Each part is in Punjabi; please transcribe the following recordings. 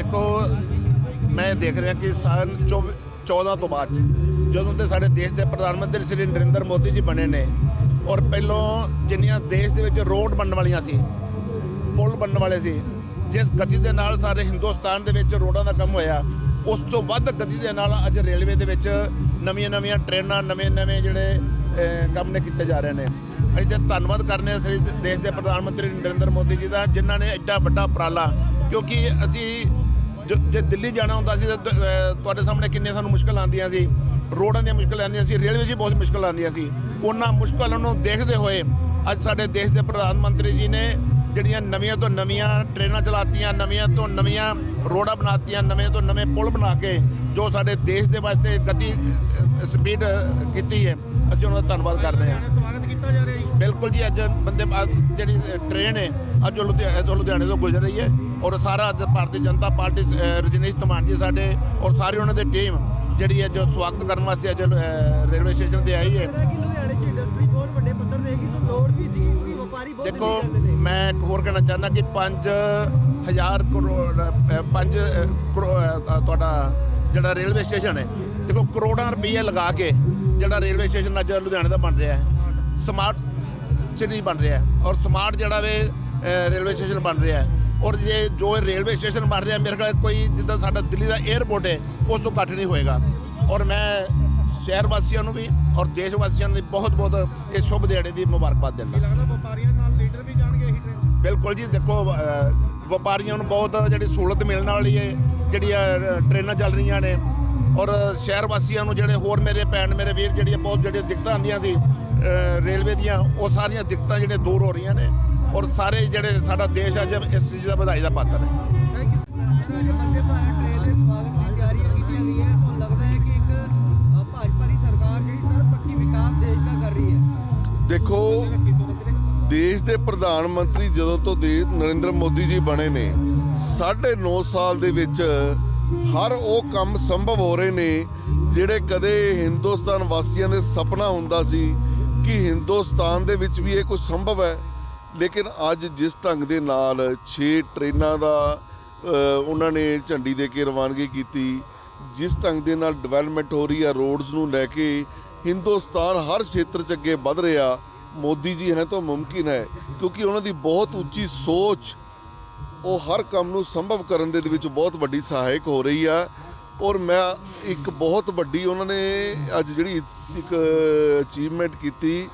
ਦੇਖੋ ਮੈਂ ਦੇਖ ਰਿਹਾ ਕਿ ਸਨ 24 14 ਤੋਂ ਬਾਅਦ 'ਚ, ਜਦੋਂ ਤੇ ਸਾਡੇ ਦੇਸ਼ ਦੇ ਪ੍ਰਧਾਨ ਮੰਤਰੀ ਸ੍ਰੀ ਨਰਿੰਦਰ ਮੋਦੀ ਜੀ ਬਣੇ ਨੇ ਔਰ ਪਹਿਲੋਂ ਜਿੰਨੀਆਂ ਦੇਸ਼ ਦੇ ਵਿੱਚ ਰੋਡ ਬਣਨ ਵਾਲੀਆਂ ਸੀ ਪੁਲ ਬਣਨ ਵਾਲੇ ਸੀ ਜਿਸ ਗਤੀ ਦੇ ਨਾਲ ਸਾਰੇ ਹਿੰਦੁਸਤਾਨ ਦੇ ਵਿੱਚ ਰੋਡਾਂ ਦਾ ਕੰਮ ਹੋਇਆ ਉਸ ਤੋਂ ਵੱਧ ਗਤੀ ਦੇ ਨਾਲ ਅੱਜ ਰੇਲਵੇ ਦੇ ਵਿੱਚ ਨਵੀਆਂ-ਨਵੀਆਂ ਟ੍ਰੇਨਾਂ ਨਵੇਂ-ਨਵੇਂ ਜਿਹੜੇ ਕੰਮ ਨੇ ਕੀਤੇ ਜਾ ਰਹੇ ਨੇ। ਅਸੀਂ ਤੇ ਧੰਨਵਾਦ ਕਰਨੇ ਆ ਸ੍ਰੀ ਦੇਸ਼ ਦੇ ਪ੍ਰਧਾਨ ਮੰਤਰੀ ਨਰਿੰਦਰ ਮੋਦੀ ਜੀ ਦਾ ਜਿਨ੍ਹਾਂ ਨੇ ਐਡਾ ਵੱਡਾ ਉਪਰਾਲਾ ਕਿਉਂਕਿ ਅਸੀਂ ਜ- ਜੇ ਦਿੱਲੀ ਜਾਣਾ ਹੁੰਦਾ ਸੀ ਤਾਂ ਤੁਹਾਡੇ ਸਾਹਮਣੇ ਕਿੰਨੇ ਸਾਨੂੰ ਮੁਸ਼ਕਲ ਆਉਂਦੀਆਂ ਸੀ। ਰੋਡਾਂ ਦੀਆਂ ਮੁਸ਼ਕਲ ਆਉਂਦੀਆਂ ਸੀ, ਰੇਲਵੇ 'ਚ ਬਹੁਤ ਮੁਸ਼ਕਲ ਆਉਂਦੀਆਂ ਸੀ। ਉਹਨਾਂ ਮੁਸ਼ਕਲਾਂ ਨੂੰ ਦੇਖਦੇ ਹੋਏ ਅੱਜ ਸਾਡੇ ਦੇਸ਼ ਦੇ ਪ੍ਰਧਾਨ ਮੰਤਰੀ ਜੀ ਨੇ ਜਿਹੜੀਆਂ ਨਵੀਆਂ ਤੋਂ ਨਵੀਆਂ ਟ੍ਰੇਨਾਂ ਚਲਾਤੀਆਂ, ਨਵੀਆਂ ਤੋਂ ਨਵੀਆਂ ਰੋਡਾਂ ਬਣਾਤੀਆਂ, ਨਵੇਂ ਤੋਂ ਨਵੇਂ ਪੁਲ ਬਣਾ ਕੇ ਜੋ ਸਾਡੇ ਦੇਸ਼ ਦੇ ਵਾਸਤੇ ਗਤੀ ਸਪੀਡ ਕੀਤੀ ਹੈ, ਅਸੀਂ ਉਹਨਾਂ ਦਾ ਧੰਨਵਾਦ ਕਰਦੇ ਹਾਂ। ਸਵਾਗਤ ਕੀਤਾ ਜਾ ਰਿਹਾ ਜੀ ਬਿਲਕੁਲ ਜੀ, ਅੱਜ ਬੰਦੇ ਭਾਰਤ ਜਿਹੜੀ ਟ੍ਰੇਨ ਹੈ, ਅੱਜ ਉਹ ਲੁਧਿਆਣੇ ਲੁਧਿਆਣੇ ਤੋਂ ਗੁਜ਼ਰ ਰਹੀ ਹੈ। ਔਰ ਸਾਰਾ ਅੱਜ ਭਾਰਤੀ ਜਨਤਾ ਪਾਰਟੀ ਰਜਨੀਸ਼ ਧਮਾਨ ਜੀ ਸਾਡੇ ਔਰ ਸਾਰੇ ਉਹਨਾਂ ਦੇ ਟੀਮ ਜਿਹੜੀ ਹੈ ਜੋ ਸਵਾਗਤ ਕਰਨ ਵਾਸਤੇ ਅੱਜ ਰੇਲਵੇ ਸਟੇਸ਼ਨ ਤੇ ਆਈ ਹੈ। ਦੇਖੋ ਮੈਂ ਇੱਕ ਹੋਰ ਕਹਿਣਾ ਚਾਹੁੰਦਾ ਕਿ 5000 ਕਰੋੜ 5 ਤੁਹਾਡਾ ਜਿਹੜਾ ਰੇਲਵੇ ਸਟੇਸ਼ਨ ਹੈ ਦੇਖੋ ਕਰੋੜਾਂ ਰੁਪਏ ਲਗਾ ਕੇ ਜਿਹੜਾ ਰੇਲਵੇ ਸਟੇਸ਼ਨ ਅੱਜ ਲੁਧਿਆਣੇ ਦਾ ਬਣ ਰਿਹਾ ਹੈ। ਸਮਾਰਟ ਸਿਟੀ ਬਣ ਰਿਹਾ ਹੈ ਔਰ ਸਮਾਰਟ ਜਿਹੜਾ ਵੇ ਰੇਲਵੇ ਸਟੇਸ਼ਨ ਬਣ ਰਿਹਾ ਹੈ। ਔਰ ਜੇ ਜੋ ਇਹ ਰੇਲਵੇ ਸਟੇਸ਼ਨ ਬਣ ਰਿਹਾ ਮੇਰੇ ਖਿਆਲ ਕੋਈ ਜਿੱਦਾਂ ਸਾਡਾ ਦਿੱਲੀ ਦਾ 에ਅਰਪੋਰਟ ਹੈ ਉਸ ਤੋਂ ਘੱਟ ਨਹੀਂ ਹੋਏਗਾ। ਔਰ ਮੈਂ ਸ਼ਹਿਰ ਵਾਸੀਆਂ ਨੂੰ ਵੀ ਔਰ ਦੇਸ਼ ਵਾਸੀਆਂ ਨੂੰ ਵੀ ਬਹੁਤ ਬਹੁਤ ਇਹ ਸ਼ੁਭ ਦਿਹਾੜੇ ਦੀ ਮੁਬਾਰਕਬਾਦ ਦਿੰਦਾ। ਲੱਗਦਾ ਵਪਾਰੀਆਂ ਨਾਲ ਲੀਡਰ ਵੀ ਜਾਣਗੇ ਇਹੀ ਟ੍ਰੇਨ ਬਿਲਕੁਲ ਜੀ ਦੇਖੋ ਵਪਾਰੀਆਂ ਨੂੰ ਬਹੁਤ ਜਿਹੜੀ ਸਹੂਲਤ ਮਿਲਣ ਵਾਲੀ ਹੈ ਜਿਹੜੀਆਂ ਟ੍ਰੇਨਾਂ ਚੱਲ ਰਹੀਆਂ ਨੇ। ਔਰ ਸ਼ਹਿਰ ਵਾਸੀਆਂ ਨੂੰ ਜਿਹੜੇ ਹੋਰ ਮੇਰੇ ਭੈਣ ਮੇਰੇ ਵੀਰ ਜਿਹੜੀਆਂ ਬਹੁਤ ਜਿਹੜੀਆਂ ਦਿੱਕਤਾਂ ਆਉਂਦੀਆਂ ਸੀ ਰੇਲਵੇ ਦੀਆਂ ਉਹ ਸਾਰੀਆਂ ਦਿੱਕਤਾਂ ਜਿਹੜੀਆਂ ਦੂਰ ਹੋ ਰਹੀਆਂ ਨੇ ਔਰ ਸਾਰੇ ਜਿਹੜੇ ਸਾਡਾ ਦੇਸ਼ ਅੱਜ ਇਸ ਚੀਜ਼ ਦਾ ਵਧਾਈ ਦਾ ਪਾਤਰ ਹੈ। ਦੇਸ਼ ਹੈ ਦੇਖੋ, ਦੇਸ਼ ਦੇ ਪ੍ਰਧਾਨ ਮੰਤਰੀ ਜਦੋਂ ਤੋਂ ਦੇ ਨਰਿੰਦਰ ਮੋਦੀ ਜੀ ਬਣੇ ਨੇ 9.5 ਸਾਲ ਦੇ ਵਿੱਚ ਹਰ ਉਹ ਕੰਮ ਸੰਭਵ ਹੋ ਰਹੇ ਨੇ ਜਿਹੜੇ ਕਦੇ ਹਿੰਦੁਸਤਾਨ ਵਾਸੀਆਂ ਦੇ ਸੁਪਨਾ ਹੁੰਦਾ ਸੀ ਕਿ ਹਿੰਦੁਸਤਾਨ ਦੇ ਵਿੱਚ ਵੀ ਇਹ ਕੁਝ ਸੰਭਵ ਹੈ। ਲੇਕਿਨ ਅੱਜ ਜਿਸ ਢੰਗ ਦੇ ਨਾਲ 6 ਟ੍ਰੇਨਾਂ ਦਾ ਉਹਨਾਂ ਨੇ ਝੰਡੀ ਦੇ ਕੇ ਰਵਾਨਗੀ ਕੀਤੀ, ਜਿਸ ਢੰਗ ਦੇ ਨਾਲ ਡਿਵੈਲਪਮੈਂਟ ਹੋ ਰਹੀ ਹੈ ਰੋਡਸ ਨੂੰ ਲੈ ਕੇ ਹਿੰਦੁਸਤਾਨ ਹਰ ਖੇਤਰ 'ਚ ਅੱਗੇ ਵਧ ਰਿਹਾ, ਮੋਦੀ ਜੀ ਹੈ ਤਾਂ ਮੁਮਕਿਨ ਹੈ, ਕਿਉਂਕਿ ਉਹਨਾਂ ਦੀ ਬਹੁਤ ਉੱਚੀ ਸੋਚ, ਉਹ ਹਰ ਕੰਮ ਨੂੰ ਸੰਭਵ ਕਰਨ ਦੇ ਵਿੱਚ ਬਹੁਤ ਵੱਡੀ ਸਹਾਇਕ ਹੋ ਰਹੀ ਆ। ਔਰ ਮੈਂ ਇੱਕ ਬਹੁਤ ਵੱਡੀ ਉਹਨਾਂ ਨੇ ਅੱਜ ਜਿਹੜੀ ਇੱਕ ਅਚੀਵਮੈਂਟ ਕੀਤੀ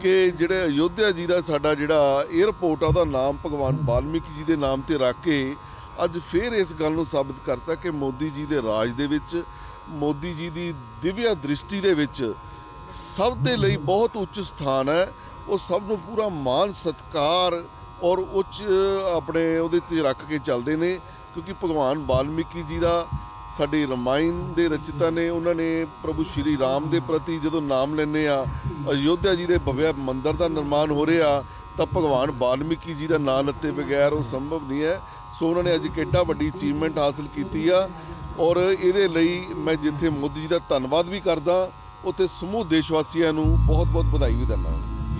ਕਿ ਜਿਹੜੇ ਅਯੋਧਿਆ ਜੀ ਦਾ ਸਾਡਾ ਜਿਹੜਾ 에ਅਰਪੋਰਟ ਆ, ਉਹਦਾ ਨਾਮ ਭਗਵਾਨ ਵਾਲਮੀਕੀ ਜੀ ਦੇ ਨਾਮ ਤੇ ਰੱਖ ਕੇ ਅੱਜ ਫੇਰ ਇਸ ਗੱਲ ਨੂੰ ਸਾਬਤ ਕਰਤਾ ਕਿ ਮੋਦੀ ਜੀ ਦੇ ਰਾਜ ਦੇ ਵਿੱਚ, ਮੋਦੀ ਜੀ ਦੀ ਦਿਵਿਆ ਦ੍ਰਿਸ਼ਟੀ ਦੇ ਵਿੱਚ ਸਭ ਦੇ ਲਈ ਬਹੁਤ ਉੱਚ ਸਥਾਨ ਹੈ। ਉਹ ਸਭ ਨੂੰ ਪੂਰਾ ਮਾਨ ਸਤਕਾਰ ਔਰ ਉੱਚ ਆਪਣੇ ਉਹਦੇ ਤੇ ਰੱਖ ਕੇ ਚੱਲਦੇ ਨੇ ਕਿਉਂਕਿ ਭਗਵਾਨ ਵਾਲਮੀਕੀ ਜੀ ਦਾ ਸਾਡੇ ਰਮਾਇਣ ਦੇ ਰਚਿਤਾ ਨੇ, ਉਹਨਾਂ ਨੇ ਪ੍ਰਭੂ ਸ਼੍ਰੀ ਰਾਮ ਦੇ ਪ੍ਰਤੀ ਜਦੋਂ ਨਾਮ ਲੈਂਦੇ ਆ, ਅਯੋਧਿਆ ਜੀ ਦੇ ਭਵਿਆ ਮੰਦਿਰ ਦਾ ਨਿਰਮਾਣ ਹੋ ਰਿਹਾ, ਤਾਂ ਭਗਵਾਨ ਵਾਲਮੀਕੀ ਜੀ ਦਾ ਨਾਮ ਲੱਤੇ ਬਗੈਰ ਉਹ ਸੰਭਵ ਨਹੀਂ ਹੈ। ਸੋ ਉਹਨਾਂ ਨੇ ਅੱਜ ਕਿੱਡਾ ਵੱਡੀ ਅਚੀਵਮੈਂਟ ਹਾਸਲ ਕੀਤੀ ਆ ਔਰ ਇਹਦੇ ਲਈ ਮੈਂ ਜਿੱਥੇ ਮੋਦੀ ਜੀ ਦਾ ਧੰਨਵਾਦ ਵੀ ਕਰਦਾ, ਉੱਥੇ ਸਮੂਹ ਦੇਸ਼ ਵਾਸੀਆਂ ਨੂੰ ਬਹੁਤ-ਬਹੁਤ ਵਧਾਈ ਵੀ ਦਿੰਦਾ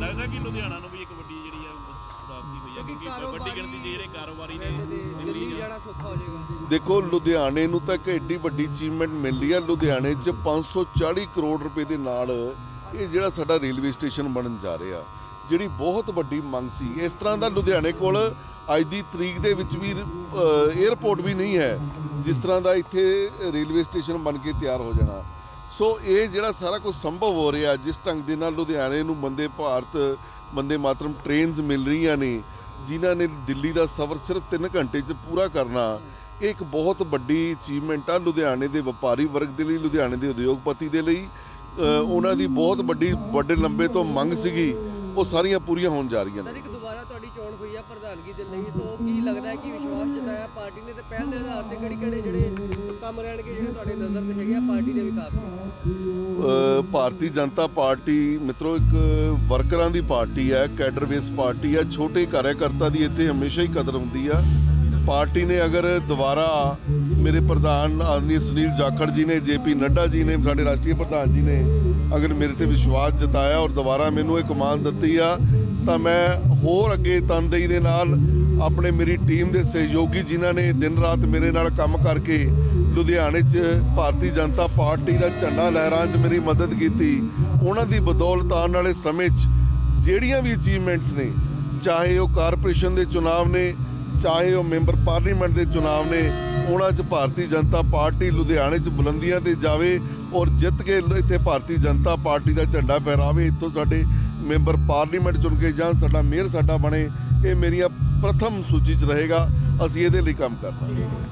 ਲੱਗਦਾ ਕਿ ਲੁਧਿਆਣਾ ਨੂੰ ਵੀ ਇੱਕ ਵੱਡੀ ਜਿਹੜੀ ਆ ਪ੍ਰਾਪਤੀ ਹੋਈ ਹੈ ਕਿਉਂਕਿ ਕਿਉਂਕਿ ਵੱਡੀ ਗਿਣਤੀ 'ਚ ਜਿਹੜੇ ਕਾਰੋਬਾਰੀ ਨੇ ਦਿੱਲੀ ਦਿੱਲੀ ਜਾਂ ਜਾਣਾ ਸੌਖਾ ਹੋ ਜਾਏਗਾ। ਦੇਖੋ ਲੁਧਿਆਣੇ ਨੂੰ ਤਾਂ ਇੱਕ ਏਡੀ ਵੱਡੀ ਅਚੀਵਮੈਂਟ ਮਿਲ ਰਹੀ ਹੈ ਲੁਧਿਆਣੇ 'ਚ 540 ਕਰੋੜ ਰੁਪਏ ਦੇ ਨਾਲ ਇਹ ਜਿਹੜਾ ਸਾਡਾ ਰੇਲਵੇ ਸਟੇਸ਼ਨ ਬਣਨ ਜਾ ਰਿਹਾ ਜਿਹੜੀ ਬਹੁਤ ਵੱਡੀ ਮੰਗ ਸੀ। ਇਸ ਤਰ੍ਹਾਂ ਦਾ ਲੁਧਿਆਣੇ ਕੋਲ ਅੱਜ ਦੀ ਤਰੀਕ ਦੇ ਵਿੱਚ ਵੀ 에ਅਰਪੋਰਟ ਵੀ ਨਹੀਂ ਹੈ ਜਿਸ ਤਰ੍ਹਾਂ ਦਾ ਇੱਥੇ ਰੇਲਵੇ ਸਟੇਸ਼ਨ ਬਣ ਕੇ ਤਿਆਰ ਹੋ ਜਾਣਾ। ਸੋ ਇਹ ਜਿਹੜਾ ਸਾਰਾ ਕੁਝ ਸੰਭਵ ਹੋ ਰਿਹਾ ਜਿਸ ਢੰਗ ਦੇ ਨਾਲ ਲੁਧਿਆਣੇ ਨੂੰ ਬੰਦੇ ਭਾਰਤ ਬੰਦੇ ਮਾਤਰਮ ਟ੍ਰੇਨਸ ਮਿਲ ਰਹੀਆਂ ਨੇ ਜਿਨ੍ਹਾਂ ਨੇ ਦਿੱਲੀ ਦਾ ਸਫ਼ਰ ਸਿਰਫ 3 ਘੰਟੇ 'ਚ ਪੂਰਾ ਕਰਨਾ, ਇਹ ਇੱਕ ਬਹੁਤ ਵੱਡੀ ਅਚੀਵਮੈਂਟ ਆ ਲੁਧਿਆਣੇ ਦੇ ਵਪਾਰੀ ਵਰਗ ਦੇ ਲਈ, ਲੁਧਿਆਣੇ ਦੇ ਉਦਯੋਗਪਤੀ ਦੇ ਲਈ। ਉਹਨਾਂ ਦੀ ਬਹੁਤ ਵੱਡੀ, ਵੱਡੇ ਲੰਬੇ ਤੋਂ ਮੰਗ ਸੀਗੀ, ਉਹ ਸਾਰੀਆਂ ਪੂਰੀਆਂ ਹੋਣ ਜਾ ਰਹੀਆਂ ਸਰ, ਇੱਕ ਦੁਬਾਰਾ ਤੁਹਾਡੀ ਚੋਣ ਹੋਈ ਹੈ ਪ੍ਰਧਾਨਗੀ ਦੇ ਲਈ, ਸੋ ਕੀ ਲੱਗਦਾ ਹੈ ਕਿ ਵਿਸ਼ਵਾਸ ਜਤਾਇਆ ਪਾਰਟੀ ਨੇ ਤੇ ਪਹਿਲ ਦੇ ਆਧਾਰ ਤੇ ਕਿਹੜੀ ਕਿਹੜੇ ਜਿਹੜੇ ਕੰਮ ਰਹਿਣਗੇ ਜਿਹੜੇ ਤੁਹਾਡੇ ਨਜ਼ਰ ਤੇ ਹੈਗੇ ਆ ਪਾਰਟੀ ਦੇ ਵਿਕਾਸ ਨੂੰ? ਭਾਰਤੀ ਜਨਤਾ ਪਾਰਟੀ ਮਿੱਤਰੋ, ਇੱਕ ਵਰਕਰਾਂ ਦੀ ਪਾਰਟੀ ਹੈ, ਕੈਡਰ ਬੇਸ ਪਾਰਟੀ ਹੈ, ਛੋਟੇ ਕਾਰਜਕਰਤਾ ਦੀ ਇੱਥੇ ਹਮੇਸ਼ਾ ਹੀ ਕਦਰ ਹੁੰਦੀ ਆ। ਪਾਰਟੀ ਨੇ ਅਗਰ ਦੁਬਾਰਾ ਮੇਰੇ ਪ੍ਰਧਾਨ ਆਦਮੀ ਸੁਨੀਲ ਜਾਖੜ ਜੀ ਨੇ ਜੇਪੀ ਨੱਡਾ ਜੀ ਨੇ, ਸਾਡੇ ਰਾਸ਼ਟਰੀ ਪ੍ਰਧਾਨ ਜੀ ਨੇ ਅਗਰ ਮੇਰੇ ਤੇ ਵਿਸ਼ਵਾਸ ਜਤਾਇਆ ਔਰ ਦੁਬਾਰਾ ਮੈਨੂੰ ਇਹ ਕਮਾਨ ਦਿੱਤੀ ਆ, ਤਾਂ ਮੈਂ ਹੋਰ ਅੱਗੇ ਤਨਦੇਹੀ ਦੇ ਨਾਲ ਆਪਣੇ ਮੇਰੀ ਟੀਮ ਦੇ ਸਹਿਯੋਗੀ ਜਿਨ੍ਹਾਂ ਨੇ ਦਿਨ ਰਾਤ ਮੇਰੇ ਨਾਲ ਕੰਮ ਕਰਕੇ ਲੁਧਿਆਣੇ 'ਚ ਭਾਰਤੀ ਜਨਤਾ ਪਾਰਟੀ ਦਾ ਝੰਡਾ ਲਹਿਰਾਉਣ 'ਚ ਮੇਰੀ ਮਦਦ ਕੀਤੀ। ਉਹਨਾਂ ਦੀ ਬਦੌਲਤ ਆਉਣ ਵਾਲੇ ਸਮੇਂ 'ਚ ਜਿਹੜੀਆਂ ਵੀ ਅਚੀਵਮੈਂਟਸ ਨੇ, ਚਾਹੇ ਉਹ ਕਾਰਪੋਰੇਸ਼ਨ ਦੇ ਚੁਣਾਵ ਨੇ, ਚਾਹੇ ਉਹ ਮੈਂਬਰ ਪਾਰਲੀਮੈਂਟ ਦੇ ਚੁਣਾਵ ਨੇ, ਉਹਨਾਂ 'ਚ ਭਾਰਤੀ ਜਨਤਾ ਪਾਰਟੀ ਲੁਧਿਆਣੇ 'ਚ ਬੁਲੰਦੀਆਂ ਤੇ ਜਾਵੇ ਔਰ ਜਿੱਤ ਕੇ ਇੱਥੇ ਭਾਰਤੀ ਜਨਤਾ ਪਾਰਟੀ ਦਾ ਝੰਡਾ ਫਹਿਰਾਵੇ, ਇੱਥੋਂ ਸਾਡੇ ਮੈਂਬਰ ਪਾਰਲੀਮੈਂਟ ਚੁਣ ਕੇ ਜਾਣ, ਸਾਡਾ ਮੇਅਰ ਸਾਡਾ ਬਣੇ, ਇਹ ਮੇਰੀਆਂ ਪ੍ਰਥਮ ਸੂਚੀ 'ਚ ਰਹੇਗਾ। ਅਸੀਂ ਇਹਦੇ ਲਈ ਕੰਮ ਕਰਨਾ।